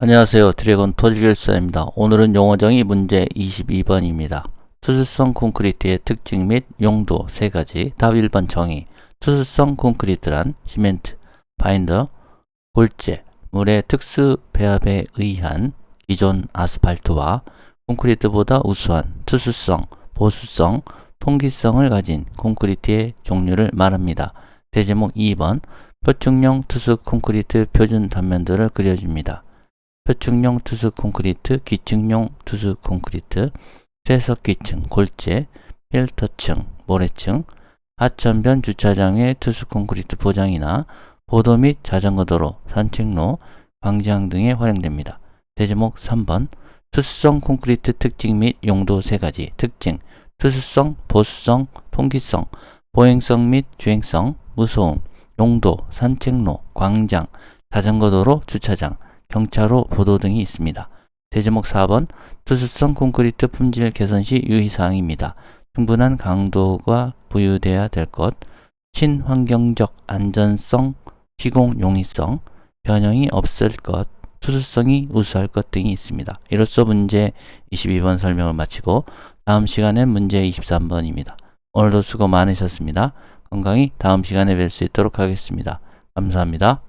안녕하세요. 드래곤 토지결사입니다. 오늘은 용어정의 문제 22번입니다. 투수성 콘크리트의 특징 및 용도 세 가지. 답 1번 정의. 투수성 콘크리트란 시멘트, 바인더, 골재, 물의 특수 배합에 의한 기존 아스팔트와 콘크리트보다 우수한 투수성, 보수성, 통기성을 가진 콘크리트의 종류를 말합니다. 대제목 2번 표충용 투수 콘크리트 표준 단면들을 그려줍니다. 표층용 투수 콘크리트, 기층용 투수 콘크리트, 쇠석기층, 골재, 필터층, 모래층, 하천변 주차장의 투수 콘크리트 포장이나 보도 및 자전거도로, 산책로, 광장 등에 활용됩니다. 대제목 3번. 투수성 콘크리트 특징 및 용도 세 가지 특징. 투수성, 보수성, 통기성, 보행성 및 주행성, 무소음, 용도, 산책로, 광장, 자전거도로, 주차장, 경차로 보도 등이 있습니다. 대제목 4번 투수성 콘크리트 품질 개선 시 유의사항입니다. 충분한 강도가 부여돼야 될 것, 친환경적 안전성, 시공 용이성, 변형이 없을 것, 투수성이 우수할 것 등이 있습니다. 이로써 문제 22번 설명을 마치고 다음 시간엔 문제 23번입니다. 오늘도 수고 많으셨습니다. 건강히 다음 시간에 뵐 수 있도록 하겠습니다. 감사합니다.